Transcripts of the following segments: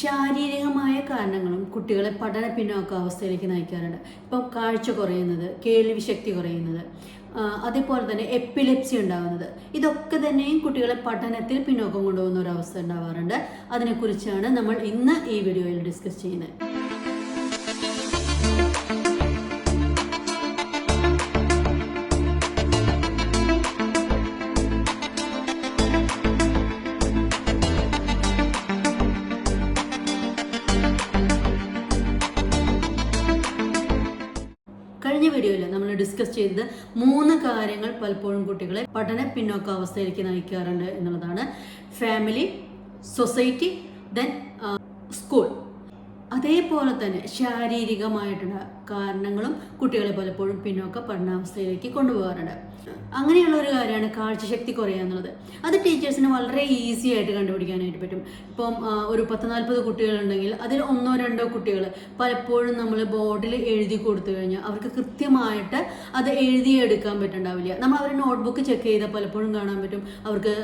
ശാരീരികമായ കാരണങ്ങളും കുട്ടികളെ പഠന പിന്നോക്കാവസ്ഥയിലേക്ക് നയിക്കാറുണ്ട്. ഇപ്പം കാഴ്ച കുറയുന്നത് കേൾവി ശക്തി കുറയുന്നത് അതേപോലെ തന്നെ എപ്പിലെപ്സി ഉണ്ടാകുന്നത്. ഇതൊക്കെ തന്നെയും കുട്ടികളെ പഠനത്തിൽ പിന്നോക്കം കൊണ്ടുപോകുന്ന ഒരു അവസ്ഥ ഉണ്ടാവാറുണ്ട്. അതിനെക്കുറിച്ചാണ് നമ്മൾ ഇന്ന് ഈ വീഡിയോയിൽ ഡിസ്കസ് ചെയ്യുന്നത്. കഴിഞ്ഞ വീഡിയോയിൽ നമ്മൾ ഡിസ്കസ് ചെയ്തത് മൂന്ന് കാര്യങ്ങൾ പലപ്പോഴും കുട്ടികളെ പഠന പിന്നോക്കാവസ്ഥയിലേക്ക് നയിക്കാറുണ്ട് എന്നുള്ളതാണ്. ഫാമിലി സൊസൈറ്റി ദെൻ സ്കൂൾ അതേപോലെ തന്നെ ശാരീരികമായിട്ടുള്ള കാരണങ്ങളും കുട്ടികളെ പലപ്പോഴും പിന്നോക്ക പഠനാവസ്ഥയിലേക്ക് കൊണ്ടുപോകാറുണ്ട്. അങ്ങനെയുള്ള ഒരു കാര്യമാണ് കാഴ്ചശക്തി കുറയുക എന്നുള്ളത്. അത് ടീച്ചേഴ്സിന് വളരെ ഈസി ആയിട്ട് കണ്ടുപിടിക്കാനായിട്ട് പറ്റും. ഇപ്പം ഒരു പത്ത് നാൽപ്പത് കുട്ടികളുണ്ടെങ്കിൽ അതിൽ ഒന്നോ രണ്ടോ കുട്ടികൾ പലപ്പോഴും നമ്മൾ ബോർഡിൽ എഴുതി കൊടുത്തു കഴിഞ്ഞാൽ അവർക്ക് കൃത്യമായിട്ട് അത് എഴുതിയെടുക്കാൻ പറ്റുന്നുണ്ടാവില്ല നമ്മൾ അവർ നോട്ട്ബുക്ക് ചെക്ക് ചെയ്താൽ പലപ്പോഴും കാണാൻ പറ്റും. അവർക്ക്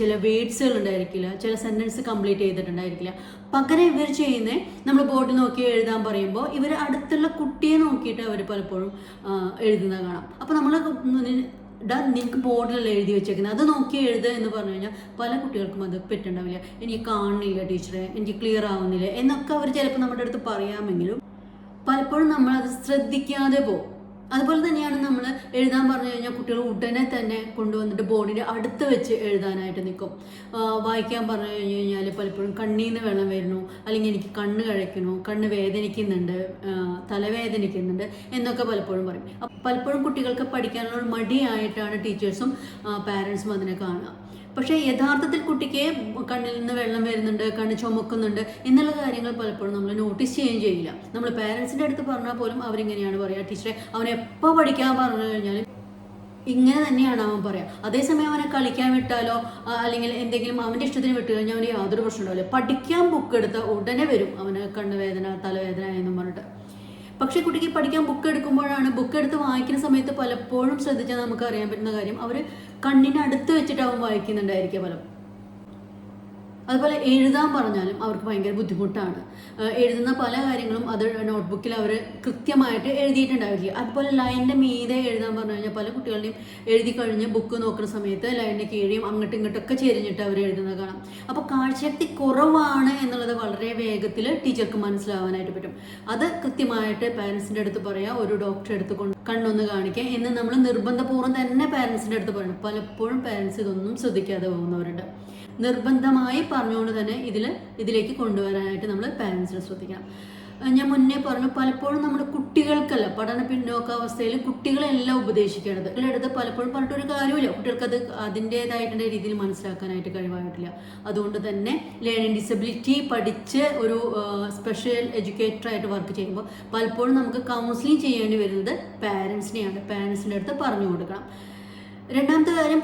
ചില വേഡ്സുകൾ ഉണ്ടായിരിക്കില്ല ചില സെന്റൻസ് കംപ്ലീറ്റ് ചെയ്തിട്ടുണ്ടായിരിക്കില്ല. പകരം ഇവർ ചെയ്യുന്നത് നമ്മൾ ബോർഡിൽ നോക്കി എഴുതാൻ പറയുമ്പോൾ ഇവർ അടുത്തുള്ള കുട്ടിയെ നോക്കിയിട്ട് അവർ പലപ്പോഴും എഴുതുന്നത് കാണാം. അപ്പോൾ നമ്മൾ ഡാ നിനക്ക് ബോർഡിലല്ല എഴുതി വെച്ചേക്കുന്നത് അത് നോക്കി എഴുതുക എന്ന് പറഞ്ഞു കഴിഞ്ഞാൽ പല കുട്ടികൾക്കും അത് പറ്റുണ്ടാവില്ല എനിക്ക് കാണുന്നില്ല ടീച്ചറെ എനിക്ക് ക്ലിയർ ആവുന്നില്ല എന്നൊക്കെ അവർ ചിലപ്പോൾ നമ്മുടെ അടുത്ത് പറയാമെങ്കിലും പലപ്പോഴും നമ്മളത് ശ്രദ്ധിക്കാതെ പോകും. അതുപോലെ തന്നെയാണ് നമ്മൾ എഴുതാൻ പറഞ്ഞു കഴിഞ്ഞാൽ കുട്ടികൾ ഉടനെ തന്നെ കൊണ്ടുവന്നിട്ട് ബോർഡിന്റെ അടുത്ത് വെച്ച് എഴുതാനായിട്ട് നിൽക്കും. വായിക്കാൻ പറഞ്ഞു കഴിഞ്ഞ് കഴിഞ്ഞാൽ പലപ്പോഴും കണ്ണിൽ നിന്ന് വെള്ളം വരുന്നു അല്ലെങ്കിൽ എനിക്ക് കണ്ണ് കഴിക്കണു കണ്ണ് വേദനിക്കുന്നുണ്ട് തലവേദനിക്കുന്നുണ്ട് എന്നൊക്കെ പലപ്പോഴും പറയും. പലപ്പോഴും കുട്ടികൾക്ക് പഠിക്കാനുള്ള മടിയായിട്ടാണ് ടീച്ചേഴ്സും പാരൻസും അതിനെ കാണുക. പക്ഷേ യഥാർത്ഥത്തിൽ കുട്ടിക്ക് കണ്ണിൽ നിന്ന് വെള്ളം വരുന്നുണ്ട് കണ്ണ് ചുമക്കുന്നുണ്ട് എന്നുള്ള കാര്യങ്ങൾ പലപ്പോഴും നമ്മൾ നോട്ടീസ് ചെയ്യുകയും ചെയ്യില്ല. നമ്മൾ പാരൻസിന്റെ അടുത്ത് പറഞ്ഞാൽ പോലും അവരിങ്ങനെയാണ് പറയുക. ടീച്ചറെ അവൻ എപ്പോൾ പഠിക്കാൻ പറഞ്ഞു കഴിഞ്ഞാൽ ഇങ്ങനെ തന്നെയാണ് അവൻ പറയാം അതേസമയം അവനെ കളിക്കാൻ വിട്ടാലോ അല്ലെങ്കിൽ എന്തെങ്കിലും അവന്റെ ഇഷ്ടത്തിന് വിട്ടു കഴിഞ്ഞാൽ അവന് യാതൊരു പ്രശ്നം ഉണ്ടാവില്ല. പഠിക്കാൻ ബുക്ക് എടുത്ത ഉടനെ വരും അവന് കണ്ണുവേദന തലവേദന എന്നും പറഞ്ഞിട്ട്. പക്ഷേ കുട്ടിക്ക് പഠിക്കാൻ ബുക്ക് എടുക്കുമ്പോഴാണ് ബുക്ക് എടുത്ത് വായിക്കുന്ന സമയത്ത് പലപ്പോഴും ശ്രദ്ധിച്ചാൽ നമുക്ക് അറിയാൻ പറ്റുന്ന കാര്യം അവർ കണ്ണിനടുത്ത് വെച്ചിട്ട് അവൻ വായിക്കുന്നുണ്ടായിരിക്കുക പലം അതുപോലെ എഴുതാൻ പറഞ്ഞാലും അവർക്ക് ഭയങ്കര ബുദ്ധിമുട്ടാണ്. എഴുതുന്ന പല കാര്യങ്ങളും അത് നോട്ട്ബുക്കിൽ അവർ കൃത്യമായിട്ട് എഴുതിയിട്ടുണ്ടാവില്ല? അതുപോലെ ലൈനിന്റെ മീതെ എഴുതാൻ പറഞ്ഞു കഴിഞ്ഞാൽ പല കുട്ടികളുടെയും എഴുതി കഴിഞ്ഞ് ബുക്ക് നോക്കുന്ന സമയത്ത് ലൈനിന്റെ കീഴെയും അങ്ങോട്ടും ഇങ്ങോട്ടൊക്കെ ചെരിഞ്ഞിട്ട് അവർ എഴുതുന്നത് കാണാം. അപ്പോൾ കാഴ്ചശക്തി കുറവാണ് എന്നുള്ളത് വളരെ വേഗത്തിൽ ടീച്ചർക്ക് മനസ്സിലാവാനായിട്ട് പറ്റും. അത് കൃത്യമായിട്ട് പാരൻസിന്റെ അടുത്ത് പറയാം ഒരു ഡോക്ടറെ അടുത്ത് കൊണ്ട് കണ്ണൊന്ന് കാണിക്കുക എന്ന് നമ്മൾ നിർബന്ധപൂർവം തന്നെ പാരൻസിന്റെ അടുത്ത് പറയണം. പലപ്പോഴും പാരൻസ് ഇതൊന്നും ശ്രദ്ധിക്കാതെ പോകുന്നവരുണ്ട്. നിർബന്ധമായി പറഞ്ഞുകൊണ്ട് തന്നെ ഇതിൽ ഇതിലേക്ക് കൊണ്ടുവരാനായിട്ട് നമ്മൾ പാരൻസിനെ ശ്രദ്ധിക്കണം. ഞാൻ മുന്നേ പറഞ്ഞു പലപ്പോഴും നമ്മുടെ കുട്ടികൾക്കല്ല പഠന പിന്നോക്കാവസ്ഥയിൽ കുട്ടികളെല്ലാം ഉപദേശിക്കേണ്ടത്. അടുത്ത് പലപ്പോഴും പറഞ്ഞിട്ടൊരു കാര്യമില്ല കുട്ടികൾക്ക് അത് അതിന്റേതായിട്ടുള്ള രീതിയിൽ മനസ്സിലാക്കാനായിട്ട് കഴിവായിട്ടില്ല. അതുകൊണ്ട് തന്നെ ലേണിംഗ് ഡിസബിലിറ്റി പഠിച്ച് ഒരു സ്പെഷ്യൽ എഡ്യൂക്കേറ്ററായിട്ട് വർക്ക് ചെയ്യുമ്പോൾ പലപ്പോഴും നമുക്ക് കൗൺസിലിംഗ് ചെയ്യേണ്ടി വരുന്നത് പാരൻസിനെയാണ് പാരൻസിന്റെ അടുത്ത് പറഞ്ഞു കൊടുക്കണം രണ്ടാമത്തെ കാര്യം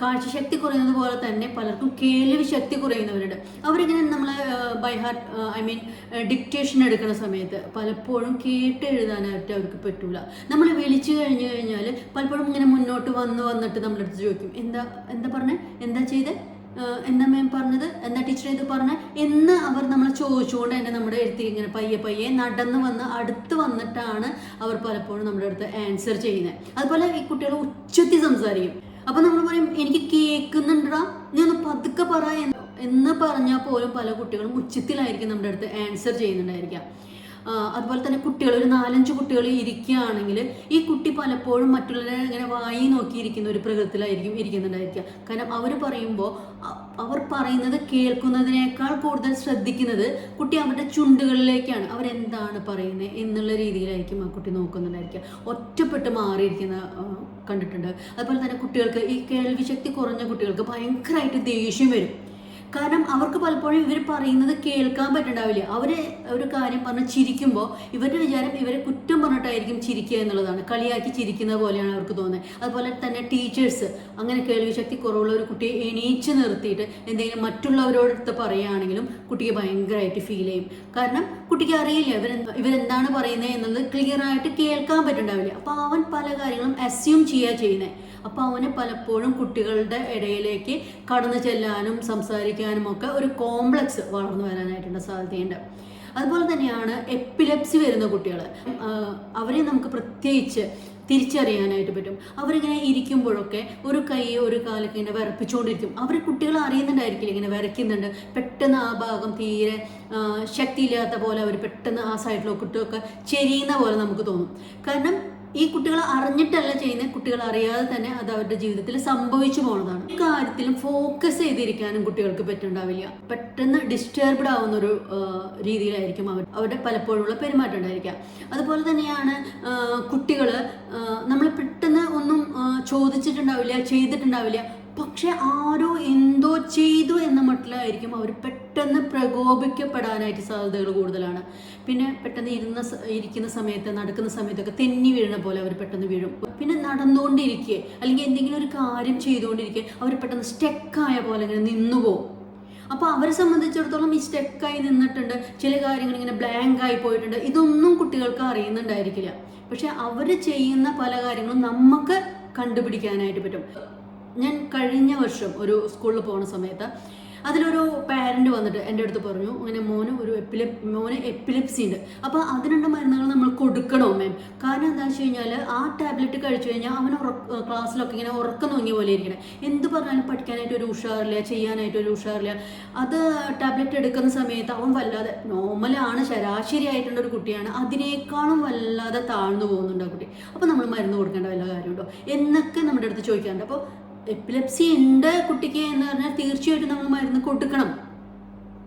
കാഴ്ചശക്തി കുറയുന്നത് പോലെ തന്നെ പലർക്കും കേൾവി ശക്തി കുറയുന്നവരുണ്ട്. അവരിങ്ങനെ നമ്മൾ by heart I mean dictation എടുക്കുന്ന സമയത്ത് പലപ്പോഴും കേട്ട് എഴുതാനായിട്ട് അവർക്ക് പറ്റൂല. നമ്മൾ വിളിച്ചു കഴിഞ്ഞു കഴിഞ്ഞാൽ പലപ്പോഴും ഇങ്ങനെ മുന്നോട്ട് വന്ന് വന്നിട്ട് നമ്മളെടുത്ത് ചോദിക്കും എന്താ എന്താ പറഞ്ഞേ? എന്താ ചെയ്തേ? എന്താ മാം പറഞ്ഞത്? എന്താ ടീച്ചർ ഇത് പറഞ്ഞ എന്ന് അവർ നമ്മൾ ചോദിച്ചുകൊണ്ട് തന്നെ നമ്മുടെ അടുത്ത് ഇങ്ങനെ പയ്യെ പയ്യെ നടന്ന് വന്ന് അടുത്ത് വന്നിട്ടാണ് അവർ പലപ്പോഴും നമ്മുടെ അടുത്ത് ആൻസർ ചെയ്യുന്നത്. അതുപോലെ ഈ കുട്ടികൾ ഉച്ചത്തി സംസാരിക്കും. അപ്പൊ നമ്മൾ പറയും എനിക്ക് കേൾക്കുന്നുണ്ടാ നീ ഒന്ന് പതുക്കെ പറ എന്ന് പറഞ്ഞാൽ പോലും പല കുട്ടികളും ഉച്ചത്തിലായിരിക്കും നമ്മുടെ അടുത്ത് ആൻസർ ചെയ്യുന്നുണ്ടായിരിക്കാം അതുപോലെ തന്നെ കുട്ടികൾ ഒരു നാലഞ്ച് കുട്ടികൾ ഇരിക്കുകയാണെങ്കിൽ ഈ കുട്ടി പലപ്പോഴും മറ്റുള്ളവരെ ഇങ്ങനെ വായി നോക്കിയിരിക്കുന്ന ഒരു പ്രകൃതത്തിലായിരിക്കും ഇരിക്കുന്നുണ്ടായിരിക്കുക. കാരണം അവർ പറയുമ്പോൾ അവർ പറയുന്നത് കേൾക്കുന്നതിനേക്കാൾ കൂടുതൽ ശ്രദ്ധിക്കുന്നത് കുട്ടി അവരുടെ ചുണ്ടുകളിലേക്കാണ്. അവരെന്താണ് പറയുന്നത് എന്നുള്ള രീതിയിലായിരിക്കും ആ കുട്ടി നോക്കുന്നുണ്ടായിരിക്കുക. ഒറ്റപ്പെട്ട് മാറിയിരിക്കുന്ന കണ്ടിട്ടുണ്ട്. അതുപോലെ തന്നെ കുട്ടികൾക്ക് ഈ കേൾവി ശക്തി കുറഞ്ഞ കുട്ടികൾക്ക് ഭയങ്കരമായിട്ട് ദേഷ്യം വരും. കാരണം അവർക്ക് പലപ്പോഴും ഇവർ പറയുന്നത് കേൾക്കാൻ പറ്റുന്നുണ്ടാവില്ല അവർ ഒരു കാര്യം പറഞ്ഞ് ചിരിക്കുമ്പോൾ ഇവരുടെ വിചാരം ഇവരെ കുറ്റം പറഞ്ഞിട്ടായിരിക്കും ചിരിക്കുക എന്നുള്ളതാണ്. കളിയാക്കി ചിരിക്കുന്ന പോലെയാണ് അവർക്ക് തോന്നുന്നത്. അതുപോലെ തന്നെ ടീച്ചേഴ്സ് അങ്ങനെ കേൾവി ശക്തി കുറവുള്ള ഒരു കുട്ടിയെ എണീച്ച് നിർത്തിയിട്ട് എന്തെങ്കിലും മറ്റുള്ളവരോടടുത്ത് പറയുകയാണെങ്കിലും കുട്ടിക്ക് ഭയങ്കരമായിട്ട് ഫീൽ ചെയ്യും. കാരണം കുട്ടിക്ക് അറിയില്ല ഇവർ ഇവരെന്താണ് പറയുന്നത് എന്നുള്ളത് ക്ലിയർ ആയിട്ട് കേൾക്കാൻ പറ്റുന്നുണ്ടാവില്ല അപ്പോൾ അവൻ പല കാര്യങ്ങളും അസ്യൂം ചെയ്യുക ചെയ്യുന്നത് അപ്പോൾ അവന് പലപ്പോഴും കുട്ടികളുടെ ഇടയിലേക്ക് കടന്നു ചെല്ലാനും സംസാരിക്കാനും ഒക്കെ ഒരു കോംപ്ലക്സ് വളർന്നു വരാനായിട്ടുള്ള സാധ്യതയുണ്ട്. അതുപോലെ തന്നെയാണ് എപ്പിലെപ്സി വരുന്ന കുട്ടികൾ അവരെ നമുക്ക് പ്രത്യേകിച്ച് തിരിച്ചറിയാനായിട്ട് പറ്റും. അവരിങ്ങനെ ഇരിക്കുമ്പോഴൊക്കെ ഒരു കൈ ഒരു കാലൊക്കെ ഇങ്ങനെ വിറപ്പിച്ചുകൊണ്ടിരിക്കും. അവർ കുട്ടികൾ അറിയുന്നുണ്ടായിരിക്കില്ല ഇങ്ങനെ വരയ്ക്കുന്നുണ്ട് പെട്ടെന്ന് ആ ഭാഗം തീരെ ശക്തിയില്ലാത്ത പോലെ അവർ പെട്ടെന്ന് ആ സൈഡിലോട്ടൊക്കെ ചെരിയുന്ന പോലെ നമുക്ക് തോന്നും. കാരണം ഈ കുട്ടികൾ അറിഞ്ഞിട്ടല്ല ചെയ്യുന്നത്. കുട്ടികൾ അറിയാതെ തന്നെ അത് അവരുടെ ജീവിതത്തിൽ സംഭവിച്ചു പോകുന്നതാണ്. ഈ കാര്യത്തിലും ഫോക്കസ് ചെയ്തിരിക്കാനും കുട്ടികൾക്ക് പറ്റുണ്ടാവില്ല പെട്ടെന്ന് ഡിസ്റ്റർബ്ഡ് ആവുന്ന ഒരു രീതിയിലായിരിക്കും അവർ അവരുടെ പലപ്പോഴുള്ള പെരുമാറ്റം ഉണ്ടായിരിക്കുക. അതുപോലെ തന്നെയാണ് കുട്ടികൾ നമ്മൾ പെട്ടെന്ന് ഒന്നും ചോദിച്ചിട്ടുണ്ടാവില്ല ചെയ്തിട്ടുണ്ടാവില്ല. പക്ഷെ ആരോ എന്തോ ചെയ്തു എന്ന മട്ടിലായിരിക്കും അവർ പെട്ടെന്ന് പ്രകോപിക്കപ്പെടാനായിട്ട് സാധ്യതകൾ കൂടുതലാണ്. പിന്നെ പെട്ടെന്ന് ഇരുന്ന ഇരിക്കുന്ന സമയത്ത് നടക്കുന്ന സമയത്തൊക്കെ തെന്നി വീഴുന്ന പോലെ അവർ പെട്ടെന്ന് വീഴും. പിന്നെ നടന്നുകൊണ്ടിരിക്കുക അല്ലെങ്കിൽ എന്തെങ്കിലും ഒരു കാര്യം ചെയ്തുകൊണ്ടിരിക്കുക അവർ പെട്ടെന്ന് സ്റ്റെക്കായ പോലെ ഇങ്ങനെ നിന്നു പോകും. അപ്പോൾ അവരെ സംബന്ധിച്ചിടത്തോളം ഈ സ്റ്റെക്കായി നിന്നിട്ടുണ്ട്. ചില കാര്യങ്ങൾ ഇങ്ങനെ ബ്ലാങ്ക് ആയി പോയിട്ടുണ്ട്. ഇതൊന്നും കുട്ടികൾക്ക് അറിയുന്നുണ്ടായിരിക്കില്ല. പക്ഷെ അവർ ചെയ്യുന്ന പല കാര്യങ്ങളും നമുക്ക് കണ്ടുപിടിക്കാനായിട്ട് പറ്റും. ഞാൻ കഴിഞ്ഞ വർഷം ഒരു സ്കൂളിൽ പോകുന്ന സമയത്ത് അതിലൊരു പാരന്റ് വന്നിട്ട് എന്റെ അടുത്ത് പറഞ്ഞു അങ്ങനെ മോന് ഒരു എപ്പിലെ മോന് എപ്പിലെപ്സി ഉണ്ട്. അപ്പോൾ അതിനുള്ള മരുന്നുകൾ നമ്മൾ കൊടുക്കണോ മാം കാരണം എന്താ വെച്ച് കഴിഞ്ഞാൽ ആ ടാബ്ലറ്റ് കഴിച്ചു കഴിഞ്ഞാൽ അവൻ ഉറക്ക ക്ലാസ്സിലൊക്കെ ഇങ്ങനെ ഉറക്കം തോന്നിയ പോലെ ഇരിക്കണം. എന്ത് പറഞ്ഞാലും പഠിക്കാനായിട്ട് ഒരു ഉഷാറില്ല ചെയ്യാനായിട്ട് ഒരു ഉഷാറില്ല. അത് ടാബ്ലറ്റ് എടുക്കുന്ന സമയത്ത് അവൻ വല്ലാതെ നോർമലാണ് ശരാശരി ആയിട്ടുള്ള ഒരു കുട്ടിയാണ്. അതിനേക്കാളും വല്ലാതെ താഴ്ന്നു പോകുന്നുണ്ട് ആ കുട്ടി. അപ്പോൾ നമ്മൾ മരുന്ന് കൊടുക്കേണ്ട വല്ല കാര്യമുണ്ടോ? എന്നൊക്കെ നമ്മുടെ അടുത്ത് ചോദിക്കാറുണ്ട്. അപ്പോൾ എപ്പിലെപ്സി ഉണ്ട് കുട്ടിക്ക് എന്ന് പറഞ്ഞാൽ തീർച്ചയായിട്ടും നമ്മൾ മരുന്ന് കൊടുക്കണം.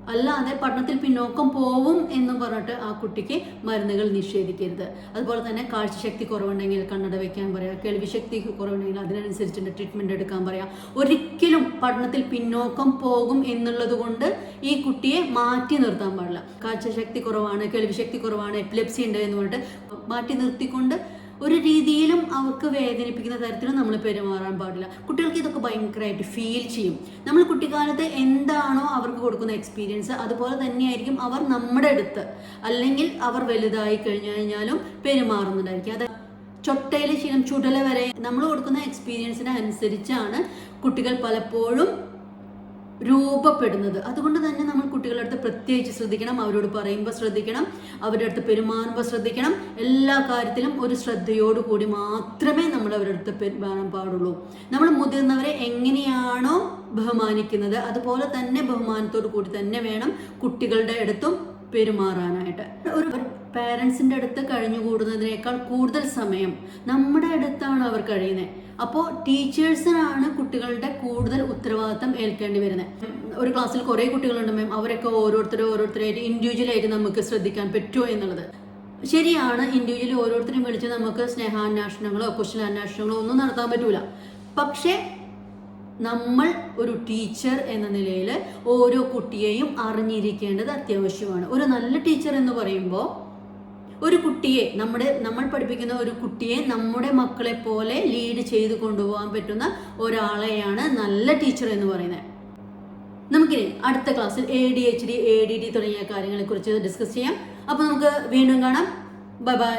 അല്ലാതെ പഠനത്തിൽ പിന്നോക്കം പോവും എന്ന് പറഞ്ഞിട്ട് ആ കുട്ടിക്ക് മരുന്നുകൾ നിഷേധിക്കരുത്. അതുപോലെ തന്നെ കാഴ്ചശക്തി കുറവുണ്ടെങ്കിൽ കണ്ണട വയ്ക്കാൻ പറയാം കേൾവിശക്തി കുറവുണ്ടെങ്കിൽ അതിനനുസരിച്ചുള്ള ട്രീറ്റ്മെന്റ് എടുക്കാൻ പറയാം. ഒരിക്കലും പഠനത്തിൽ പിന്നോക്കം പോകും എന്നുള്ളത് കൊണ്ട് ഈ കുട്ടിയെ മാറ്റി നിർത്താൻ പാടില്ല. കാഴ്ചശക്തി കുറവാണ് കേൾവിശക്തി കുറവാണ് എപ്പിലെപ്സി ഉണ്ട് എന്ന് പറഞ്ഞിട്ട് മാറ്റി നിർത്തിക്കൊണ്ട് ഒരു രീതിയിലും അവർക്ക് വേദനിപ്പിക്കുന്ന തരത്തിൽ നമ്മൾ പെരുമാറാൻ പാടില്ല. കുട്ടികൾക്ക് ഇതൊക്കെ ഭയങ്കരമായിട്ട് ഫീൽ ചെയ്യും. നമ്മൾ കുട്ടിക്കാലത്ത് എന്താണോ അവർക്ക് കൊടുക്കുന്ന എക്സ്പീരിയൻസ് അതുപോലെ തന്നെയായിരിക്കും അവർ നമ്മുടെ അടുത്ത്. അല്ലെങ്കിൽ അവർ വലുതായി കഴിഞ്ഞു കഴിഞ്ഞാലും പെരുമാറുന്നുണ്ടായിരിക്കും. അത് ചൊട്ടയിലെ ശീലം ചുടല വരെ നമ്മൾ കൊടുക്കുന്ന എക്സ്പീരിയൻസിന് അനുസരിച്ചാണ് കുട്ടികൾ പലപ്പോഴും രൂപപ്പെടുന്നത്. അതുകൊണ്ട് തന്നെ നമ്മൾ കുട്ടികളുടെ അടുത്ത് പ്രത്യേകിച്ച് ശ്രദ്ധിക്കണം. അവരോട് പറയുമ്പോൾ ശ്രദ്ധിക്കണം. അവരുടെ അടുത്ത് പെരുമാറുമ്പോൾ ശ്രദ്ധിക്കണം. എല്ലാ കാര്യത്തിലും ഒരു ശ്രദ്ധയോടുകൂടി മാത്രമേ നമ്മൾ അവരുടെ അടുത്ത് പെരുമാറാൻ പാടുള്ളൂ. നമ്മൾ മുതിർന്നവരെ എങ്ങനെയാണോ ബഹുമാനിക്കുന്നത് അതുപോലെ തന്നെ ബഹുമാനത്തോടു കൂടി തന്നെ വേണം കുട്ടികളുടെ അടുത്തും പെരുമാറാനായിട്ട്. ഒരു പേരൻസിന്റെ അടുത്ത് കഴിഞ്ഞുകൂടുന്നതിനേക്കാൾ കൂടുതൽ സമയം നമ്മുടെ അടുത്താണ് അവർ കഴിയുന്നത്. അപ്പോൾ ടീച്ചേഴ്സിനാണ് കുട്ടികളുടെ കൂടുതൽ ഉത്തരവാദിത്തം ഏൽക്കേണ്ടി വരുന്നത്. ഒരു ക്ലാസ്സിൽ കുറേ കുട്ടികളുണ്ട് മാം അവരൊക്കെ ഓരോരുത്തരും ഓരോരുത്തരായിട്ട് ഇൻഡിവിജ്വലായിട്ട് നമുക്ക് ശ്രദ്ധിക്കാൻ പറ്റുമോ എന്നുള്ളത്. ശരിയാണ് ഇൻഡിവിജ്വലി ഓരോരുത്തരും വിളിച്ച് നമുക്ക് സ്നേഹാന്വേഷണങ്ങളോ കുശലാന്വേഷണങ്ങളോ ഒന്നും നടത്താൻ പറ്റൂല. പക്ഷേ നമ്മൾ ഒരു ടീച്ചർ എന്ന നിലയിൽ ഓരോ കുട്ടിയെയും അറിഞ്ഞിരിക്കേണ്ടത് അത്യാവശ്യമാണ്. ഒരു നല്ല ടീച്ചർ എന്ന് പറയുമ്പോൾ ഒരു കുട്ടിയെ നമ്മുടെ നമ്മൾ പഠിപ്പിക്കുന്ന ഒരു കുട്ടിയെ നമ്മുടെ മക്കളെ പോലെ ലീഡ് ചെയ്ത് കൊണ്ടുപോകാൻ പറ്റുന്ന ഒരാളെയാണ് നല്ല ടീച്ചർ എന്ന് പറയുന്നത്. നമുക്കിനി അടുത്ത ക്ലാസ്സിൽ A D H D A D D തുടങ്ങിയ കാര്യങ്ങളെക്കുറിച്ച് ഡിസ്കസ് ചെയ്യാം. അപ്പോൾ നമുക്ക് വീണ്ടും കാണാം. Bye bye